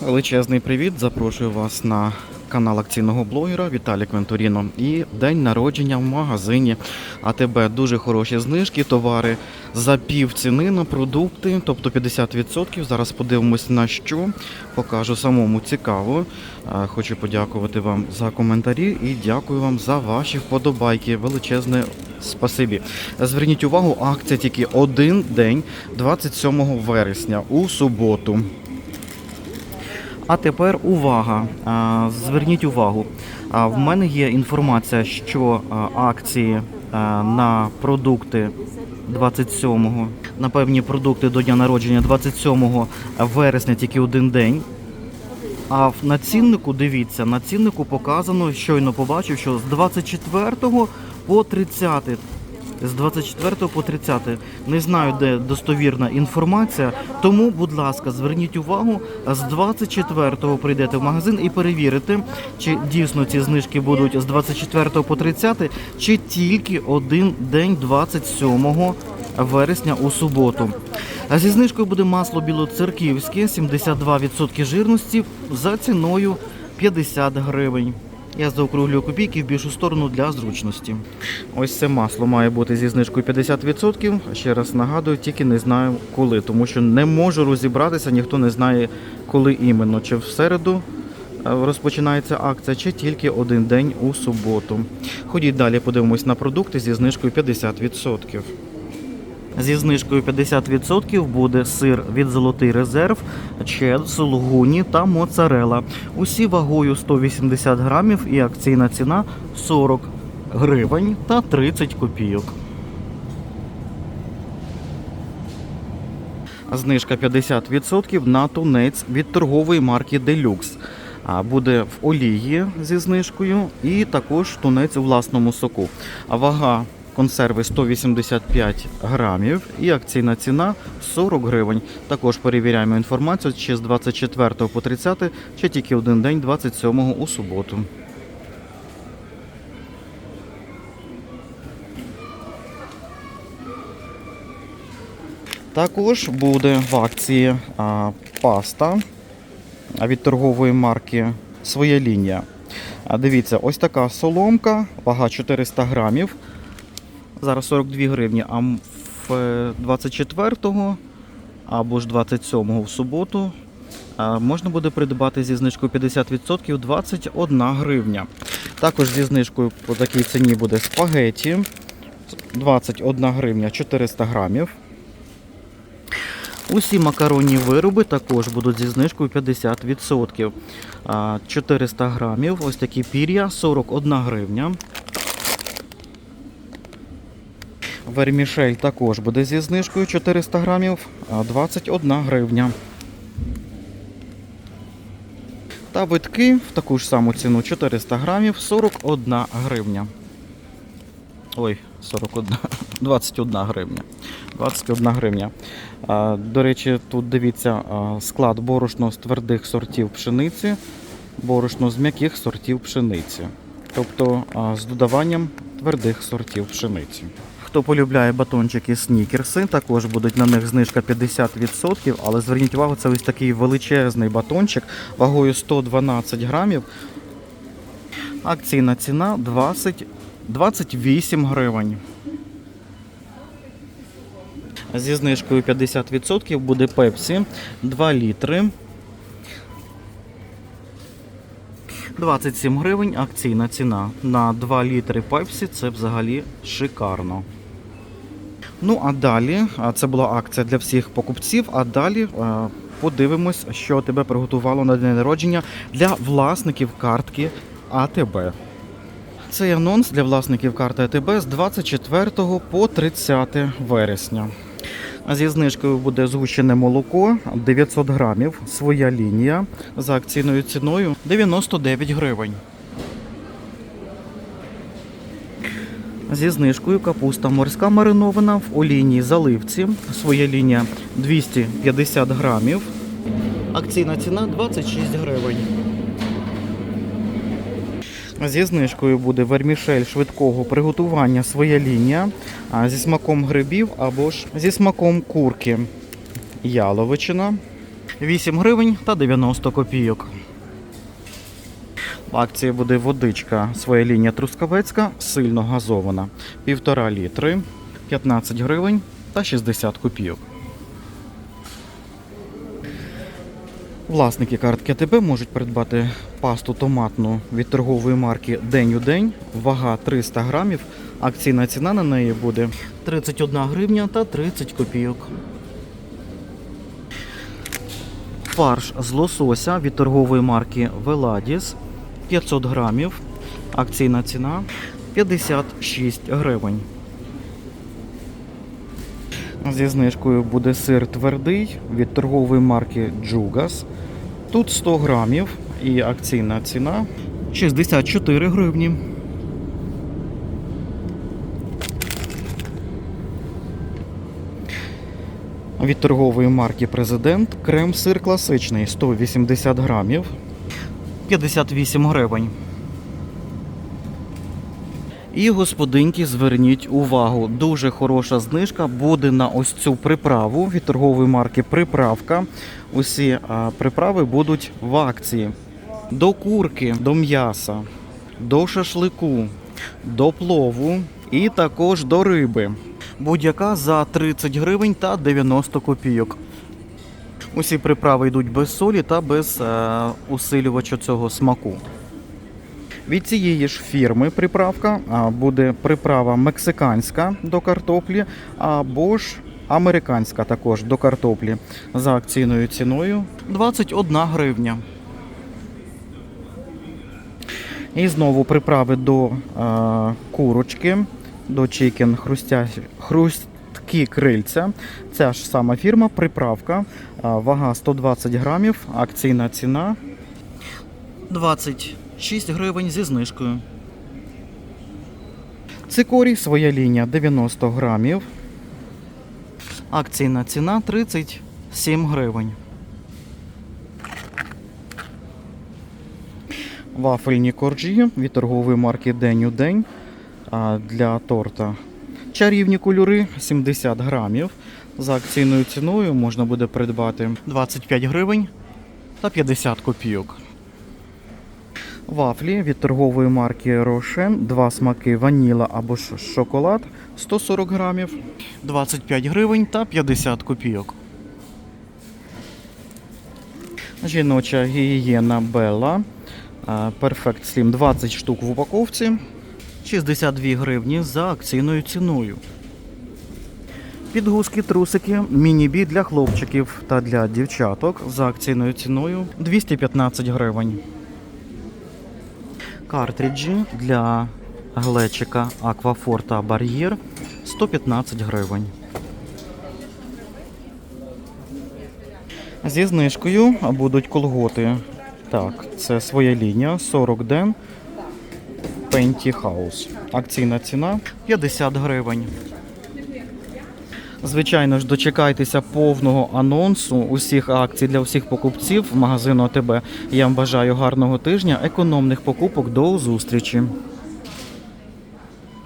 Величезний привіт! Запрошую вас на канал акційного блогера Віталій Квентуріно. І день народження в магазині АТБ. Дуже хороші знижки, товари за пів ціни на продукти, тобто 50%. Зараз подивимось на що. Покажу самому цікаво. Хочу подякувати вам за коментарі і дякую вам за ваші вподобайки. Величезне спасибі. Зверніть увагу, акція тільки один день, 27 вересня у суботу. А тепер увага. Зверніть увагу. В мене є інформація, що акції на продукти 27-го, на певні продукти до дня народження 27 вересня тільки один день. А в- на ціннику, дивіться, на ціннику показано, щойно побачив, що з 24 по 30. З 24 по 30. Не знаю, де достовірна інформація. Тому, будь ласка, зверніть увагу, з 24 прийдете в магазин і перевірите, чи дійсно ці знижки будуть з 24 по 30, чи тільки один день 27 вересня у суботу. А зі знижкою буде масло білоцерківське, 72% жирності за ціною 50 гривень. Я заокруглюю копійки в більшу сторону для зручності. Ось це масло має бути зі знижкою 50%. Ще раз нагадую, тільки не знаю коли, тому що не можу розібратися, ніхто не знає, коли іменно. Чи в середу е, розпочинається акція, чи тільки один день у суботу. Ходіть далі, подивимось на продукти зі знижкою 50%. Зі знижкою 50% буде сир від Золотий резерв, чед, сулугуні та моцарела. Усі вагою 180 грамів і акційна ціна 40 гривень та 30 копійок. Знижка 50% на тунець від торгової марки Deluxe. Буде в олії зі знижкою і також тунець у власному соку. Вага консерви 185 грамів і акційна ціна 40 гривень. Також перевіряємо інформацію, чи з 24 по 30, чи тільки один день 27 у суботу. Також буде в акції а, паста від торгової марки Своя лінія. А, дивіться, ось така соломка, вага 400 грамів. Зараз 42 гривні, а в е, 24-го або ж 27-го в суботу можна буде придбати зі знижкою 50% 21 гривня. Також зі знижкою по такій ціні буде спагеті 21 гривня 400 грамів. Усі макаронні вироби також будуть зі знижкою 50%. 400 грамів. Ось такі пір'я 41 гривня. Вермішель також буде зі знижкою 400 грамів, 21 гривня. Та витки в таку ж саму ціну 400 грамів 41 гривня. Ой, 41, 21 гривня. 21 гривня. До речі, тут дивіться склад борошно з твердих сортів пшениці, борошно з м'яких сортів пшениці. Тобто з додаванням твердих сортів пшениці. Хто полюбляє батончики снікерси, також будуть на них знижка 50%, але зверніть увагу, це ось такий величезний батончик вагою 112 грамів. Акційна ціна 20, 28 гривень. Зі знижкою 50% буде Пепсі 2 літри. 27 гривень акційна ціна. На 2 літри Пепсі це взагалі шикарно. Ну а далі, це була акція для всіх покупців. А далі подивимось, що тебе приготувало на день народження для власників картки АТБ. Цей анонс для власників карти АТБ з 24 по 30 вересня. Зі знижкою буде згущене молоко 900 грамів, своя лінія за акційною ціною 99 гривень. Зі знижкою капуста морська маринована в олійній заливці. Своя лінія 250 грамів. Акційна ціна 26 гривень. Зі знижкою буде вермішель швидкого приготування своя лінія зі смаком грибів або ж зі смаком курки. Яловичина. 8 гривень та 90 копійок. В акції буде водичка своя лінія Трускавецька, сильно газована. Півтора літри, 15 гривень та 60 копійок. Власники картки АТБ можуть придбати пасту томатну від торгової марки День у день, вага 300 грамів. Акційна ціна на неї буде 31 гривня та 30 копійок. Фарш з лосося від торгової марки Веладіс 500 грамів. Акційна ціна 56 гривень. Зі знижкою буде сир твердий від торгової марки Джугас. Тут 100 грамів і акційна ціна 64 гривні. Від торгової марки Президент крем-сир класичний 180 грамів 58 гривень. І господинки, зверніть увагу, дуже хороша знижка буде на ось цю приправу від торгової марки Приправка. Усі приправи будуть в акції. До курки, до м'яса, до шашлику, до плову і також до риби. Будь-яка за 30 гривень та 90 копійок. Усі приправи йдуть без солі та без е, усилювача цього смаку. Від цієї ж фірми приправка буде приправа мексиканська до картоплі або ж американська також до картоплі за акційною ціною 21 гривня. І знову приправи до е, курочки, до чикен хрустя... хрусткі крильця. Ця ж сама фірма, приправка, вага 120 грамів, акційна ціна 26 гривень зі знижкою. Цикорій своя лінія 90 грамів. Акційна ціна 37 гривень. Вафельні коржі від торгової марки День у день для торта. Чарівні кольори 70 грамів. За акційною ціною можна буде придбати 25 гривень та 50 копійок. Вафлі від торгової марки Рошен, два смаки ваніла або шоколад 140 грамів, 25 гривень та 50 копійок. Жіноча гігієна Белла Perfect Slim 20 штук в упаковці, 62 гривні за акційною ціною. Підгузки, трусики, міні-бі для хлопчиків та для дівчаток за акційною ціною 215 гривень. Картриджі для глечика Аквафорта Бар'єр 115 гривень. Зі знижкою будуть колготи. Так, це своя лінія 40 ден Хаус. Акційна ціна 50 гривень. Звичайно ж, дочекайтеся повного анонсу усіх акцій для всіх покупців магазину АТБ. Я вам бажаю гарного тижня, економних покупок. До зустрічі!